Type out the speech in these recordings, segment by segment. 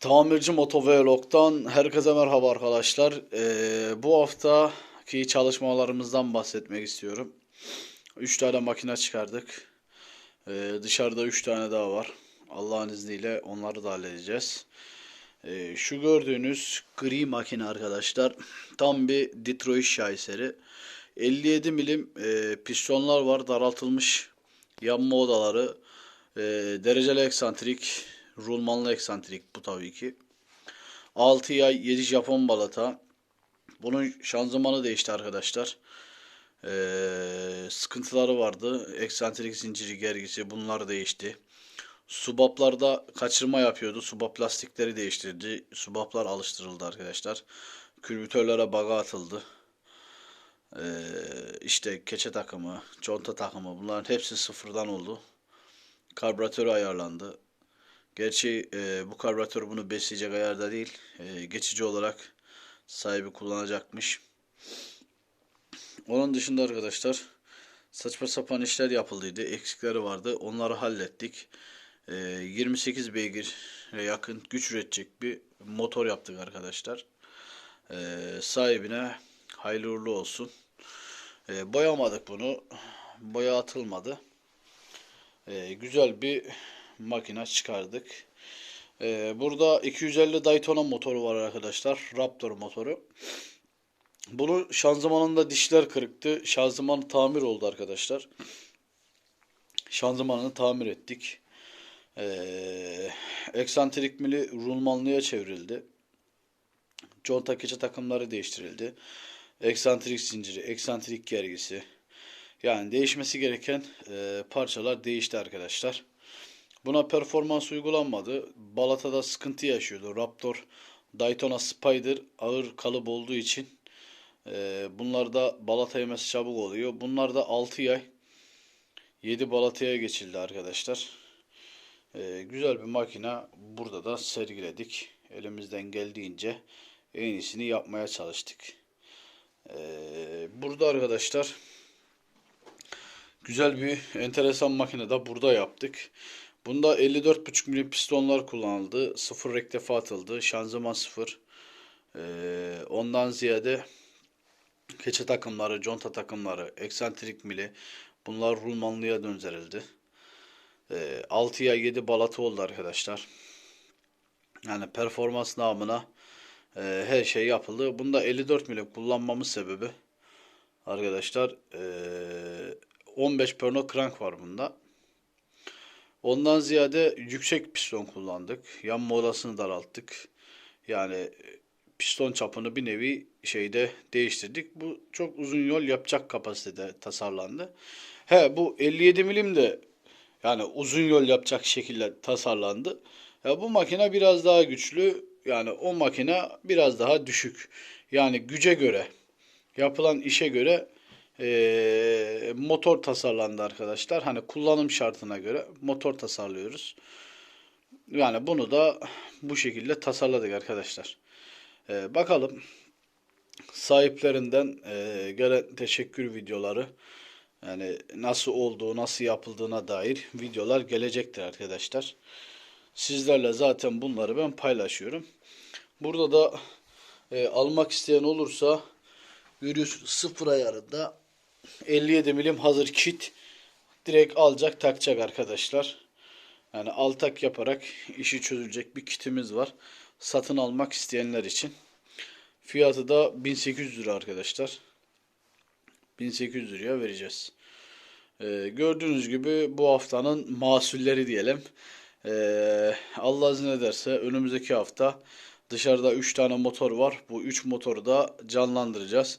Tamirci Motovlog'dan herkese merhaba arkadaşlar. Ee, bu haftaki çalışmalarımızdan bahsetmek istiyorum. 3 tane makine çıkardık. Ee, dışarıda 3 tane daha var. Allah'ın izniyle onları da halledeceğiz. Ee, şu gördüğünüz gri makine arkadaşlar tam bir Detroit şaheseri. 57 milim e, pistonlar var daraltılmış yanma odaları e, dereceli eksantrik rulmanlı eksantrik bu tabii ki 6 yay 7 Japon balata bunun şanzımanı değişti arkadaşlar Ee, sıkıntıları vardı eksantrik zinciri gergisi bunlar değişti Subaplarda kaçırma yapıyordu. Subap lastikleri değiştirdi. Subaplar alıştırıldı arkadaşlar. Külbütörlere baga atıldı. Ee, işte keçe takımı, conta takımı bunların hepsi sıfırdan oldu. Karbüratörü ayarlandı. Gerçi e, bu karbüratör bunu besleyecek ayarda değil. E, geçici olarak sahibi kullanacakmış. Onun dışında arkadaşlar saçma sapan işler yapıldıydı. Eksikleri vardı. Onları hallettik. E, 28 beygire yakın güç üretecek bir motor yaptık arkadaşlar. E, sahibine hayırlı uğurlu olsun. E, boyamadık bunu. Boya atılmadı. E, güzel bir makine çıkardık. E, burada 250 Daytona motoru var arkadaşlar. Raptor motoru. Bunun şanzımanında dişler kırıktı. Şanzıman tamir oldu arkadaşlar. Şanzımanını tamir ettik. Ee, eksantrik mili rulmanlıya çevrildi. Conta keçe takımları değiştirildi. Eksantrik zinciri, eksantrik gergisi. Yani değişmesi gereken e, parçalar değişti arkadaşlar. Buna performans uygulanmadı. Balata'da sıkıntı yaşıyordu. Raptor, Daytona Spider ağır kalıp olduğu için e, bunlarda balata yemesi çabuk oluyor. Bunlar da 6 yay 7 balataya geçildi arkadaşlar. E, güzel bir makine burada da sergiledik. Elimizden geldiğince en iyisini yapmaya çalıştık. E, burada arkadaşlar güzel bir enteresan makine de burada yaptık. Bunda 54.5 milim pistonlar kullanıldı. Sıfır rektefe atıldı. Şanzıman sıfır. Ee, ondan ziyade keçe takımları, conta takımları, eksantrik mili bunlar rulmanlıya döndürüldü. Ee, 6'ya 7 balata oldu arkadaşlar. Yani performans namına e, her şey yapıldı. Bunda 54 milim kullanmamız sebebi arkadaşlar e, 15 perno crank var bunda. Ondan ziyade yüksek piston kullandık. Yanma odasını daralttık. Yani piston çapını bir nevi şeyde değiştirdik. Bu çok uzun yol yapacak kapasitede tasarlandı. He bu 57 milim de yani uzun yol yapacak şekilde tasarlandı. Ya bu makine biraz daha güçlü. Yani o makine biraz daha düşük. Yani güce göre yapılan işe göre e, motor tasarlandı arkadaşlar. Hani kullanım şartına göre motor tasarlıyoruz. Yani bunu da bu şekilde tasarladık arkadaşlar. E, bakalım sahiplerinden e, gelen teşekkür videoları yani nasıl olduğu, nasıl yapıldığına dair videolar gelecektir arkadaşlar. Sizlerle zaten bunları ben paylaşıyorum. Burada da e, almak isteyen olursa görüyorsunuz sıfır ayarında 57 milim hazır kit direkt alacak takacak arkadaşlar. Yani altak yaparak işi çözülecek bir kitimiz var. Satın almak isteyenler için. Fiyatı da 1800 lira arkadaşlar. 1800 liraya vereceğiz. Ee, gördüğünüz gibi bu haftanın masulleri diyelim. Ee, Allah izin ederse önümüzdeki hafta dışarıda 3 tane motor var. Bu 3 motoru da canlandıracağız.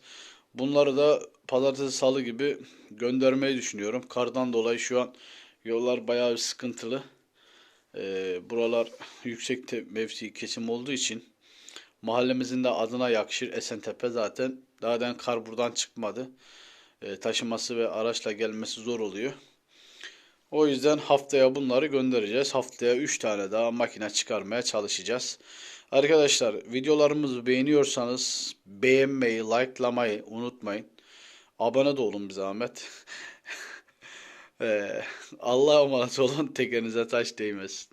Bunları da pazartesi salı gibi göndermeyi düşünüyorum. Kardan dolayı şu an yollar bayağı bir sıkıntılı. Ee, buralar yüksek mevsi kesim olduğu için mahallemizin de adına yakışır Esentepe zaten. Zaten kar buradan çıkmadı. Ee, taşıması ve araçla gelmesi zor oluyor. O yüzden haftaya bunları göndereceğiz. Haftaya 3 tane daha makine çıkarmaya çalışacağız. Arkadaşlar videolarımızı beğeniyorsanız beğenmeyi, likelamayı unutmayın. Abone de olun bir zahmet. Ee, Allah'a emanet olun. Tekerinize taş değmesin.